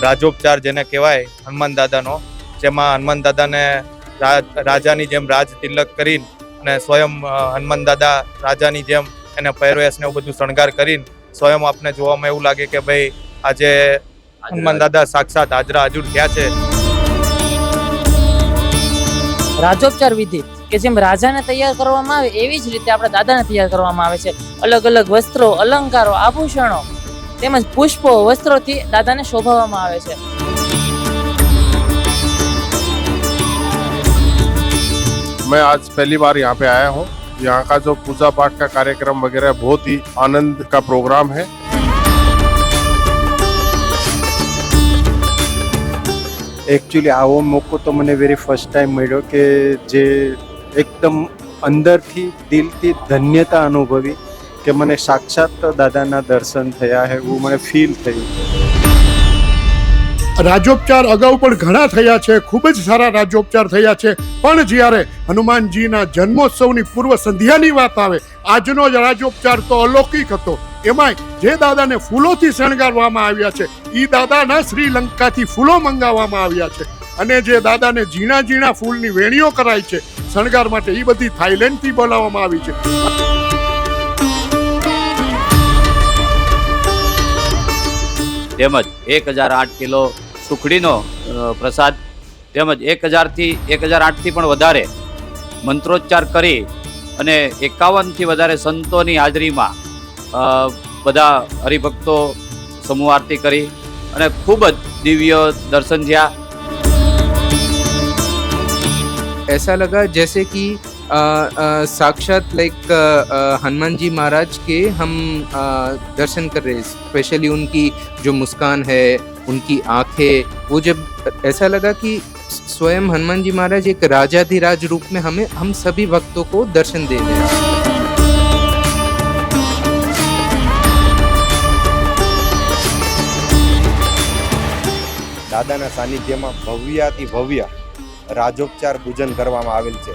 રાજોપચાર જેને કહેવાય હનુમાન દાદાનો જેમાં હનુમાન દાદાને રાજાની જેમ રાજ તિલક કરીને અને સ્વયં હનુમાન દાદા રાજાની જેમ એને પહેરવેશ ને એવું બધું શણગાર કરીને સ્વયં આપને જોવામાં એવું લાગે કે ભાઈ આજે હનુમાન દાદા સાક્ષાત હાજરા હજુર થયા છે. રાજોપચાર વિધિ કે જેમ રાજાને તૈયાર કરવામાં આવે એવી જ રીતે આપણા દાદાને તૈયાર કરવામાં આવે છે. અલગ અલગ વસ્ત્રો અલંકારો આભૂષણો તેમજ પુષ્પો વસ્ત્રોથી દાદાને શોભાવવામાં આવે છે मैं आज पहली बार यहाँ पे आया हूँ यहाँ का जो पूजा पाठ का कार्यक्रम वगैरह बहुत ही आनंद का प्रोग्राम है એકચ્યુઅલી આવો મોકો તો મને વેરી ફર્સ્ટ ટાઈમ મળ્યો કે જે એકદમ અંદરથી દિલથી ધન્યતા અનુભવી કે મને સાક્ષાત દાદાના દર્શન થયા છે એવું મને ફીલ થયું. રાજોપચાર અગાઉ પણ ઘણા થયા છે, ખૂબ જ સારા રાજોપચાર થયા છે. પણ જ્યારે હનુમાનજીના જન્મોત્સવની પૂર્વ સંધ્યાની વાત આવે, આજનો જ રાજોપચાર તો અલૌકિક હતો. એમાંય જે દાદાને ફૂલોથી શણગારવામાં આવ્યા છે એ દાદાના શ્રીલંકાથી ફૂલો મંગાવવામાં આવ્યા છે. અને જે દાદાને ઝીણા ઝીણા ફૂલની વેણીઓ કરાય છે, શણગાર માટે એ બધી થાઈલેન્ડથી બોલાવવામાં આવી છે. તેમજ એક હજાર આઠ કિલો સુખડીનો અ, પ્રસાદ તેમજ એક હજારથી એક હજાર આઠથી પણ વધારે મંત્રોચ્ચાર કરી અને એકાવનથી વધારે સંતોની હાજરીમાં અ, બધા હરિભક્તો સમૂહ આરતી કરી અને ખૂબ જ દિવ્ય દર્શન થયા ऐसा लगा जैसे कि अ, अ, साक्षात लाइक हनुमान जी महाराज के हम अ, दर्शन कर रहे हैं स्पेशली उनकी जो मुस्कान है उनकी आंखें वो जब ऐसा लगा कि स्वयं हनुमान जी महाराज एक राजाधिराज रूप में हमें हम सभी भक्तों को दर्शन दे रहे हैं દાદાના સાનિધ્યમાં ભવ્યાતિ ભવ્ય રાજોપચાર પૂજન કરવામાં આવેલ છે